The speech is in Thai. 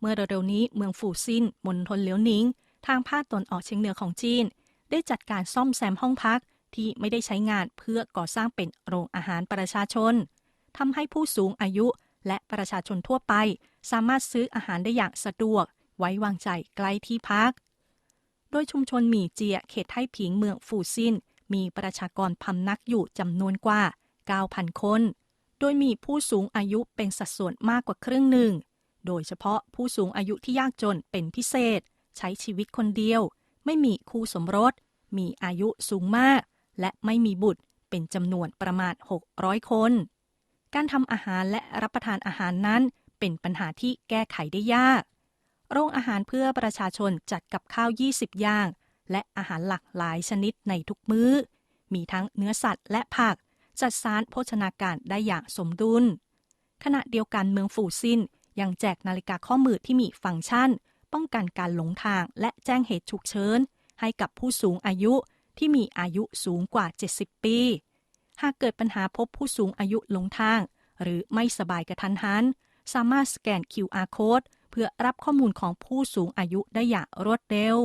เมื่อเร็วๆนี้เมืองฟูซินมณฑลเหลียวหนิง ทางภาคตะวันออกเฉียงเหนือของจีน ได้จัดการซ่อมแซมห้องพักที่ไม่ได้ใช้งานเพื่อก่อสร้างเป็นโรงอาหารประชาชนทำให้ผู้สูงอายุและประชาชนทั่วไป สามารถซื้ออาหารได้อย่างสะดวก ไว้วางใจใกล้ที่พัก โดยชุมชนหมี่เจียเขตไทผิงเมืองฟูซินมีประชากรพำนักอยู่จำนวนกว่า 9,000 คน โดยมีผู้สูงอายุเป็นสัดส่วนมากกว่าครึ่งหนึ่ง โดยเฉพาะผู้สูงอายุที่ยากจนเป็นพิเศษ ใช้ชีวิตคนเดียว ไม่มีคู่สมรส มีอายุสูงมาก และไม่มีบุตรเป็นจำนวนประมาณ 600 คน การทำอาหารและรับประทานอาหารนั้นเป็นปัญหาที่แก้ไขได้ยาก โรงอาหารเพื่อประชาชนจัดกับข้าว 20 อย่าง และอาหารหลากหลายชนิดในทุกมื้อ มีทั้งเนื้อสัตว์และผัก จัดสารโภชนาการได้อย่างสมดุล ขณะเดียวกันเมืองฟูซิน ยังแจกนาฬิกาข้อมือที่มีฟังก์ชัน ป้องกันการหลงทางและแจ้งเหตุฉุกเฉินให้กับผู้สูงอายุที่มีอายุสูงกว่า 70 ปี หากเกิดปัญหาพบผู้สูงอายุหลงทาง หรือไม่สบายกระทันหัน สามารถสแกน QR code เพื่อรับข้อมูลของผู้สูงอายุได้อย่างรวดเร็ว